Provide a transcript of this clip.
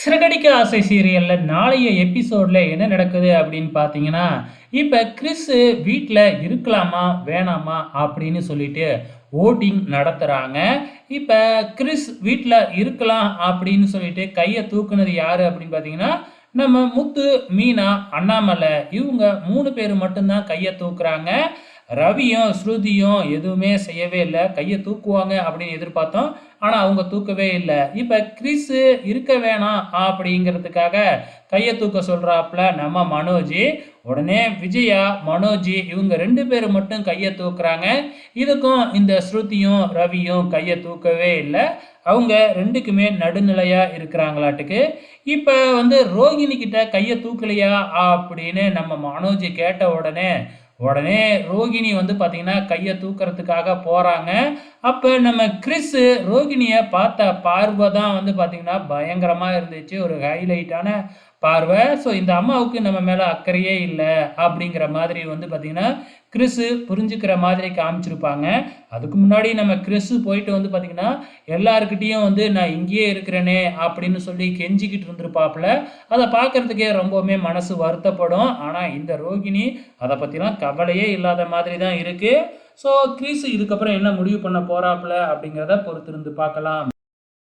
சிறகடிக்க ஆசை சீரியலில் நாளைய எபிசோடில் என்ன நடக்குது அப்படின்னு பார்த்தீங்கன்னா இப்போ கிறிஸு வீட்டில் இருக்கலாமா வேணாமா அப்படின்னு சொல்லிட்டு ஓட்டிங் நடத்துகிறாங்க இப்போ கிறிஸ் வீட்டில் இருக்கலாம் அப்படின்னு சொல்லிட்டு கையை தூக்குனது யார் அப்படின்னு பார்த்தீங்கன்னா நம்ம முத்து மீனா அண்ணாமலை இவங்க மூணு பேர் மட்டும்தான் கையை தூக்குறாங்க. ரவியும் ஸ்ருதியும் எதுவுமே செய்யவே இல்லை. கையை தூக்குவாங்க அப்படின்னு எதிர்பார்த்தோம். ஆனால் அவங்க தூக்கவே இல்லை. இப்போ கிறிஸு இருக்க வேணாம் அப்படிங்கிறதுக்காக கையை தூக்க சொல்கிறாப்புல நம்ம மனோஜி. உடனே விஜயா மனோஜி இவங்க ரெண்டு பேர் மட்டும் கையை தூக்குறாங்க. இதுக்கும் இந்த ஸ்ருதியும் ரவியும் கையை தூக்கவே இல்லை. அவங்க ரெண்டுக்குமே நடுநிலையாக இருக்கிறாங்களாட்டுக்கு. இப்போ வந்து ரோகிணி கிட்ட கையை தூக்கலையா அப்படின்னு நம்ம மனோஜி கேட்ட உடனே உடனே ரோகிணி வந்து பார்த்தீங்கன்னா கையை தூக்கிறதுக்காக போகிறாங்க அப்போ நம்ம கிறிஸு ரோகிணியை பார்த்த பார்வை தான் வந்து பார்த்திங்கன்னா பயங்கரமாக இருந்துச்சு. ஒரு ஹைலைட்டான பார்வை. ஸோ இந்த அம்மாவுக்கு நம்ம மேலே அக்கறையே இல்லை அப்படிங்கிற மாதிரி வந்து பார்த்திங்கன்னா கிறிஸு புரிஞ்சுக்கிற மாதிரி காமிச்சிருப்பாங்க. அதுக்கு முன்னாடி நம்ம கிறிஸு போயிட்டு வந்து பார்த்திங்கன்னா எல்லாருக்கிட்டேயும் வந்து நான் இங்கேயே இருக்கிறேனே அப்படின்னு சொல்லி கெஞ்சிக்கிட்டு இருந்திருப்பாப்புல. அதை பார்க்குறதுக்கே ரொம்பவுமே மனசு வருத்தப்படும். ஆனால் இந்த ரோகிணி அதை பற்றிலாம் கவலையே இல்லாத மாதிரி தான் இருக்குது ஸோ கிறிஸு இதுக்கப்புறம் என்ன முடிவு பண்ண போகிறாப்புல அப்படிங்கிறத பொறுத்திருந்து பார்க்கலாம்.